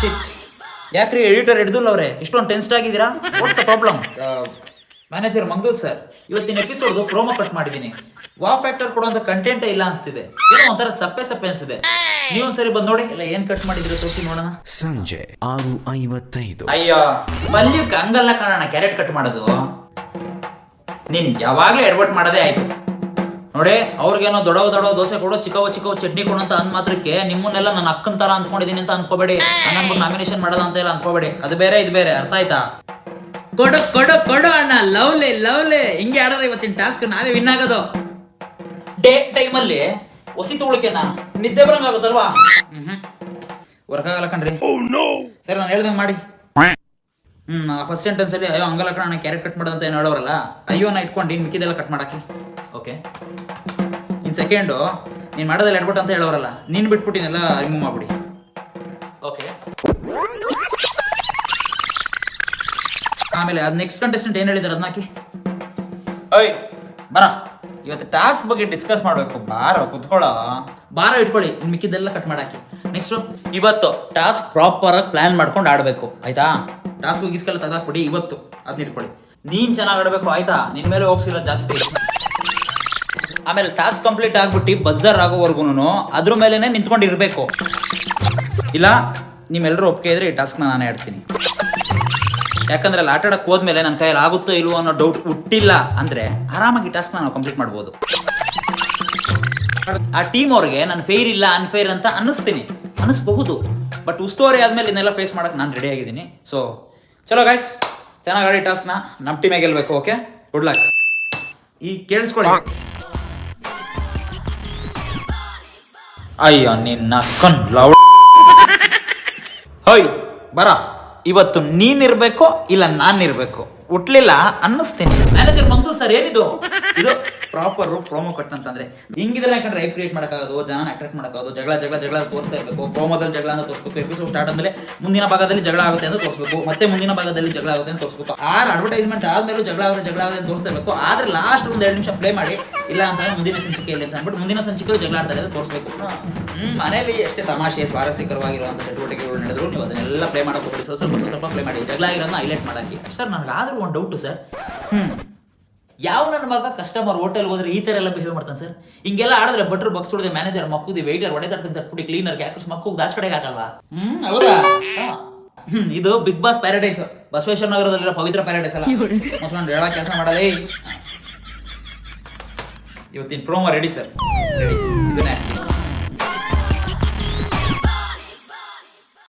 ಶಿಟ್ ಯಾಕ್ರಿ ಎಡಿಟರ್ ಹಿಡ್ದುಲ್ ಅವ್ರೆ ಇಷ್ಟೊಂದು ಟೆನ್ಸ್ಟ್ ಆಗಿದ್ದೀರಾ? What's the problem manager Mangal sir ಇವತ್ತಿನ ಎಪಿಸೋಡ್ ಪ್ರೋಮೋ ಕಟ್ ಮಾಡಿದ್ದೀನಿ. ವಾ ಫ್ಯಾಕ್ಟರ್ ಕೊಡುವಂತ ಕಂಟೆಂಟ್ ಇಲ್ಲ ಅನ್ಸ್ತಿದೆ. ಏನೋ ಒಂಥರ ಸಪ್ಪೆ ಸಪ್ಪೆ ಅನ್ಸಿದೆ ನೀವೊಂದ್ಸರಿ ಬಂದ್ ನೋಡಿ. ಇಲ್ಲ ಏನ್ ಕಟ್ ಮಾಡಿದ್ರೆ ತೋರಿಸಿ ನೋಡೋಣ. ಸಂಜೆ ಆರು ಐವತ್ತೈದು. ಅಯ್ಯೋ ಪಲ್ಯಕ್ಕೆ ಹಂಗಲ್ಲ ಕಾಣೋಣ ಕ್ಯಾರೆಟ್ ಕಟ್ ಮಾಡೋದು. ನೀನ್ ಯಾವಾಗ್ಲೂ ಎಡ್ವರ್ಟ್ ಮಾಡೋದೇ ಆಯ್ತು. ನೋಡಿ ಅವ್ರಿಗೇನೋ ದೊಡವ ದೊಡವ ದೋಸೆ ಕೊಡು ಚಿಕ್ಕವ ಚಿಕ್ಕವ ಚಟ್ನಿ ಕೊಡು ಅಂತ ಅಂದ್ ಮಾತ್ರಕ್ಕೆ ನಿಮ್ಮನ್ನೆಲ್ಲ ನನ್ನ ಅಕ್ಕನ ತರ ಅಂದ್ಕೊಂಡಿದೀನಿ ಅಂತ ಅನ್ಕೋಬೇಡಿ. ನನ್ನ ನಾಮಿನೇಷನ್ ಮಾಡೋದು ಅಂತ ಎಲ್ಲ ಅನ್ಕೋಬೇಡಿ. ಅದು ಬೇರೆ ಇದು ಬೇರೆ. ಅರ್ಥ ಆಯ್ತಾ? ಕೊಡು ಕೊಡು ಕೊಡು ಅಣ್ಣ. Lovely lovely. ಹಿಂಗೆ ಆಡಿದ್ರೆ ಇವತ್ತಿನ ಟಾಸ್ಕ್ ನಾವೇ ವಿನ್ ಆಗೋದು. ಡೇ ಟೈಮಲ್ಲಿ ಹೊಸಿ ತಗೊಳಕೆನಾ ನಿದ್ದೆ ಬರಂಗಾಗುತ್ತಲ್ವಾ ಹ್ಮ್ ವರ್ಕ್ ಆಗಲ್ಲ ಕಣ್ರಿ. ಸರಿ ನಾನು ಹೇಳ್ದಂಗೆ ಮಾಡಿ. ಹ್ಮ್ ಫಸ್ಟ್ ಸೆಂಟೆನ್ಸ್ ಅಲ್ಲಿ ಅಯ್ಯೋ ಹಂಗಲ್ಲ ಕಣ ಕ್ಯಾರೆಟ್ ಕಟ್ ಮಾಡೋದಂತ ಏನು ಹೇಳೋರಲ್ಲ? ಅಯ್ಯೋನ ಇಟ್ಕೊಂಡು ಇನ್ ಮಿಕ್ಕಿದೆಲ್ಲ ಕಟ್ ಮಾಡಾಕಿ ಓಕೆ ಇನ್ ಸೆಕೆಂಡು ನೀನು ಮಾಡೋದಲ್ಲ ಎಡ್ಬಿಟ್ಟು ಅಂತ ಹೇಳೋರಲ್ಲ, ನೀನು ಬಿಟ್ಬಿಟ್ಟಿನೆಲ್ಲ ರಿಮೂವ್ ಮಾಡಿಬಿಡಿ. ಓಕೆ ಆಮೇಲೆ ಅದು ನೆಕ್ಸ್ಟ್ ಕಂಟೆಸ್ಟೆಂಟ್ ಏನು ಹೇಳಿದಾರೆ ಅದನ್ನ ಹಾಕಿ. ಓಯ್ ಬರ. ಇವತ್ತು ಟಾಸ್ಕ್ ಬಗ್ಗೆ ಡಿಸ್ಕಸ್ ಮಾಡಬೇಕು. ಬಾರ ಕುತ್ಕೊಳ್ಳೋ ಬಾರ ಇಟ್ಕೊಳ್ಳಿ. ಮಿಕ್ಕಿದ್ದೆಲ್ಲ ಕಟ್ ಮಾಡಾಕಿ. ನೆಕ್ಸ್ಟ್ ಇವತ್ತು ಟಾಸ್ಕ್ ಪ್ರಾಪರ್ ಆಗಿ ಪ್ಲಾನ್ ಮಾಡ್ಕೊಂಡು ಆಡಬೇಕು. ಆಯ್ತಾ? ಟಾಸ್ಕ್ ಗೀಸ್ಕೆಲ್ಲ ತೆಗೆದಾಕ್ಬಿಡಿ. ಇವತ್ತು ಅದನ್ನ ಇಟ್ಕೊಳ್ಳಿ. ನೀನು ಚೆನ್ನಾಗಿ ಆಡಬೇಕು. ಆಯ್ತಾ? ನಿನ್ನ ಮೇಲೆ ಹೋಗ್ಸಿಲ್ಲ ಜಾಸ್ತಿ. ಆಮೇಲೆ ಟಾಸ್ಕ್ ಕಂಪ್ಲೀಟ್ ಆಗ್ಬಿಟ್ಟು ಬಜರ್ ಆಗೋವರೆಗೂ ಅದ್ರ ಮೇಲೇನೆ ನಿಂತ್ಕೊಂಡಿರ್ಬೇಕು. ಇಲ್ಲ ನಿಮ್ಮೆಲ್ಲರೂ ಒಪ್ಪಿಗೆ ಇದ್ರೆ ಈ ಟಾಸ್ಕ್ನ ನಾನೇ ಹೇಳ್ತೀನಿ ಯಾಕಂದ್ರೆ ಅಲ್ಲಿ ಆಟಾಡಕ್ಕೆ ಹೋದ್ಮೇಲೆ ನನ್ನ ಕೈಯಲ್ಲಿ ಆಗುತ್ತೋ ಇಲ್ವೋ ಅನ್ನೋ ಡೌಟ್ ಹುಟ್ಟಿಲ್ಲ ಅಂದ್ರೆ ಆರಾಮಾಗಿ ಟಾಸ್ಕ್ನ ನಾವು ಕಂಪ್ಲೀಟ್ ಮಾಡ್ಬೋದು. ಆ ಟೀಮ್ ಅವ್ರಿಗೆ ನಾನು ಫೇರ್ ಇಲ್ಲ ಅನ್ಫೇರ್ ಅಂತ ಅನ್ನಿಸ್ತೀನಿ. ಅನ್ನಿಸ್ಬಹುದು. ಬಟ್ ಉಸ್ತುವಾರಿ ಆದ್ಮೇಲೆ ಇದನ್ನೆಲ್ಲ ಫೇಸ್ ಮಾಡಕ್ ನಾನು ರೆಡಿ ಆಗಿದ್ದೀನಿ. ಸೊ ಚಲೋ ಗಾಯ್ಸ್ ಚೆನ್ನಾಗಿ ಆಡಿ ಟಾಸ್ಕ್ನ ನಮ್ಮ ಟೀಮೇ ಗೆಲ್ಬೇಕು ಓಕೆ ಗುಡ್ ಲಕ್ ಈ ಕೇಳಿಸ್ಕೊಳ್ಳಿ. ಅಯ್ಯೋ, ನಿನ್ನ ಲವ್ ಹೋಯ್, ಬರ. ಇವತ್ತು ನೀನಿರ್ಬೇಕು ಇಲ್ಲ ನಾನಿರ್ಬೇಕು ಹುಟ್ಲಿಲ್ಲ, ಅನ್ನಿಸ್ತೀನಿ. ಮ್ಯಾನೇಜರ್ ಮಂಗಲ್ ಸರ್, ಏನಿದು? ಇದು ಪ್ರಾಪರ್ ಪ್ರೋಮೋ ಕಟ್ ಅಂತಂದ್ರೆ ಹಿಂಗಿದ್ರೆ ಯಾಕಂದ್ರೆ ರೈಪ್ ಕ್ರಿಯೇಟ್ ಮಾಡಕ್ಕಾಗೋದು ಜನ ಅಟ್ರಾಕ್ಟ್ ಮಾಡಕ್ಕಾಗೋದು, ಜಗಳ ಜಗಳ ಜಗಳ ತೋರಿಸ್ತಾ ಇರಬೇಕು. ಪ್ರೋಮೋದಲ್ಲಿ ಜಗಳ ಅಂತ ತೋರಿಸ್ಬೇಕು. ಎಪಿಸೋಡ್ ಸ್ಟಾರ್ಟ್ ಆದ್ಮೇಲೆ ಮುಂದಿನ ಭಾಗದಲ್ಲಿ ಜಗಳ ಆಗುತ್ತೆ ಅಂತ ತೋರಿಸ್ಬೇಕು. ಮತ್ತೆ ಮುಂದಿನ ಭಾಗದಲ್ಲಿ ಜಗಳ ಆಗುತ್ತೆ ಅಂತ ತೋರಿಸ್ಬೇಕು. ಆರ್ ಅಡ್ವರ್ಟೈಸ್ಮೆಂಟ್ ಆದ್ಮೇಲೆ ಜಗಳ ಆಗುತ್ತೆ ಜಗಳ ಆಗುತ್ತೆ ಅಂತ ತೋರಿಸ್ತಾ ಇರಬೇಕು. ಆದ್ರೆ ಲಾಸ್ಟ್ ಒಂದು ಎರಡು ನಿಮಿಷ ಪ್ಲೇ ಮಾಡಿ, ಇಲ್ಲ ಅಂತ ಮುಂದಿನ ಸಂಚಿಕೆಯಲ್ಲಿ ಅಂತ ಅಂದ್ಬಿಟ್ಟು ಮುಂದಿನ ಸಂಚಿಕೆಯಲ್ಲಿ ಜಗಳ ಆಡ್ತಾರೆ ಅಂತ ತೋರಿಸ್ಬೇಕು. ಮನೆಯಲ್ಲಿ ಎಷ್ಟೇ ತಮಾಷೆ ಸ್ವಾರಸ್ಯಕರವಾಗಿರುವಂಥ ಚಟುವಟಿಕೆಗಳು ನಡೆದ್ರು ನೀವು ಅದನ್ನೆಲ್ಲ ಪ್ಲೇ ಹೋಗ್ಬಿಡಿ. ಸ್ವಲ್ಪ ಸ್ವಲ್ಪ ಪ್ಲೇ ಮಾಡಿ. ಜಗಳ ಆಗಿರೋದನ್ನ ಹೈಲೈಟ್ ಮಾಡಕ್ಕೆ. ಸರ್ ನನಗಾದ್ರೂ ಒಂದು ಡೌಟು ಸರ್ ಹ್ಮ್. ಯಾವ ನನ್ನ ಮಗ ಕಸ್ಟಮರ್ ಹೋಟೆಲ್ ಹೋದ್ರೆ ಈ ತರ ಎಲ್ಲ ಬಿಹೇವ್ ಮಾಡ್ತಾನೆ ಸರ್ ಹಿಂಗೆಲ್ಲ ಆಡಿದ್ರೆ ಬಟ್ರು ಬಕ್ಸ್ ಹೊಡೆದ ಮ್ಯಾನೇಜರ್ ಮಕ್ಕಳು ವೆಯ್ಟರ್ ಹೊಡೆದಾಡ್ತಾನೆ ತಟ್ಬಿಟ್ಟು ಕ್ಲೀನರ್ ಯಾಕರ್ಸ್ ಮಕ್ಕಳು ದಾಚ ಕಡೆಗೆ ಹಾಕಲ್ವಾ? ಹ್ಮ್ ಹೌದಾ. ಇದು ಬಿಗ್ ಬಾಸ್ ಪ್ಯಾರಡೈಸ್ ಬಸವೇಶ್ವರ ನಗರದಲ್ಲಿರೋ ಪವಿತ್ರ ಪ್ಯಾರಡೈಸ್ ಅಲ್ಲ. ಹೇಳ ಕೆಲಸ ಮಾಡಲೇ. ಇವತ್ತಿನ ಪ್ರೋಮೋ ರೆಡಿ ಸರ್ ರೆಡಿ